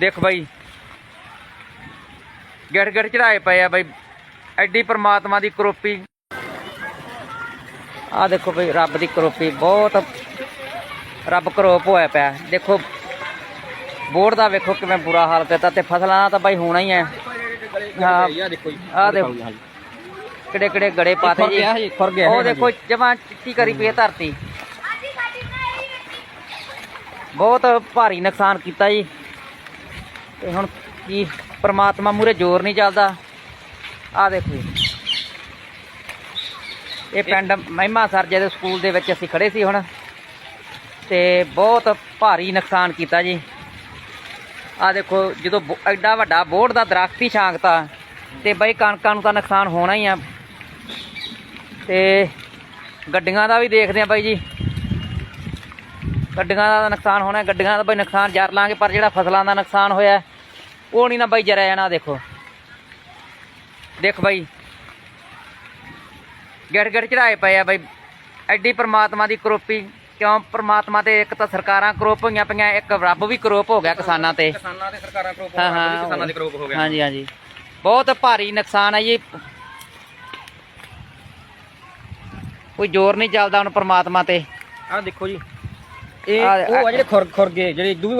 ਦੇਖ ਬਾਈ। ਗਿੜ ਗਿੜ ਚੜਾਏ ਪਏ ਆ ਬਾਈ। ਐਡੀ ਪ੍ਰਮਾਤਮਾ ਦੀ ਕਰੋਪੀ। ਆ ਦੇਖੋ ਬਈ ਰੱਬ ਦੀ ਕਰੋਪੀ। ਬਹੁਤ ਰੱਬ ਕਰੋਪ ਹੋਇਆ ਪਿਆ। ਦੇਖੋ ਬੋਰਡ ਦਾ ਵੇਖੋ ਕਿਵੇਂ ਬੁਰਾ ਹਾਲ ਕਰਤਾ ਤੇ ਫਸਲਾਂ ਦਾ ਤਾਂ ਬਾਈ ਹੋਣਾ ਹੀ ਹੈ। ਹਾਂ ਆ ਦੇਖੋ। ਜੀ ਆ ਦੇਖੋ ਕਿਹੜੇ ਕਿਹੜੇ ਗੜੇ ਪਾਤੇ ਜੀ। ਖੁਰ ਗਿਆ ਉਹ ਦੇਖੋ ਜਮਾਂ ਚਿੱਟੀ ਕਰੀ ਪਈ ਹੈ ਧਰਤੀ। ਬਹੁਤ ਭਾਰੀ ਨੁਕਸਾਨ ਕੀਤਾ ਜੀ। ਤੇ ਹੁਣ ਕੀ ਪ੍ਰਮਾਤਮਾ ਮੂਰੇ ਜ਼ੋਰ ਨਹੀਂ ਚੱਲਦਾ। ਆ ਦੇਖੋ ਇਹ ਪਿੰਡ ਮਹਿਮਾ ਸਰਜੇ ਦੇ ਸਕੂਲ ਦੇ ਵਿੱਚ ਅਸੀਂ ਖੜੇ ਸੀ ਹੁਣ। ਤੇ ਬਹੁਤ ਭਾਰੀ ਨੁਕਸਾਨ ਕੀਤਾ ਜੀ। ਆ ਦੇਖੋ ਜਦੋਂ ਐਡਾ ਵੱਡਾ ਬੋਰਡ ਦਾ ਦਰਖਤ ਹੀ ਛਾਂਗਤਾ ਤੇ ਬਈ ਕਣਕਾਂ ਨੂੰ ਤਾਂ ਨੁਕਸਾਨ ਹੋਣਾ ਹੀ ਆ। ਤੇ ਗੱਡੀਆਂ ਦਾ ਵੀ ਦੇਖਦੇ ਆ ਬਾਈ ਜੀ। ਗੱਡੀਆਂ ਦਾ ਨੁਕਸਾਨ ਹੋਣਾ ਗੱਡੀਆਂ ਦਾ ਬਈ ਨੁਕਸਾਨ ਜਰ ਲਾਂਗੇ ਪਰ ਜਿਹੜਾ ਫਸਲਾਂ ਦਾ ਨੁਕਸਾਨ ਹੋਇਆ ਉਹ ਨਹੀਂ ਨਾ ਬਾਈ ਜਰਿਆ ਜਾਣਾ ਦੇਖੋ। ਦੇਖ ਬਾਈ। ਗਿੜ ਗਿੜ ਚੜਾਏ ਪਏ ਆ ਬਾਈ। ਐਡੀ ਪ੍ਰਮਾਤਮਾ ਦੀ ਕਰੋਪੀ ਕਿਉਂ ਪ੍ਰਮਾਤਮਾ ਤੇ ਇੱਕ ਤਾਂ ਸਰਕਾਰਾਂ ਕਰੋਪ ਹੋਈਆਂ ਪਈਆਂ ਇੱਕ ਰੱਬ ਵੀ ਕਰੋਪ ਹੋ ਗਿਆ ਕਿਸਾਨਾਂ ਤੇ। ਕਿਸਾਨਾਂ ਤੇ ਸਰਕਾਰਾਂ ਕਰੋਪ ਹਾਂ ਹਾਂ ਕਿਸਾਨਾਂ ਦੇ ਕਰੋਪ ਹੋ ਗਿਆ। ਹਾਂਜੀ ਹਾਂਜੀ। ਬਹੁਤ ਭਾਰੀ ਨੁਕਸਾਨ ਹੈ ਜੀ। ਕੋਈ ਜ਼ੋਰ ਨਹੀਂ ਚੱਲਦਾ ਹੁਣ ਪ੍ਰਮਾਤਮਾ ਤੇ। ਆ ਦੇਖੋ ਜੀ। ਇਹ ਉਹ ਆ ਜਿਹੜੇ ਖੁਰ ਖੁਰ ਗਏ ਜਿਹੜੇ ਦੂਈ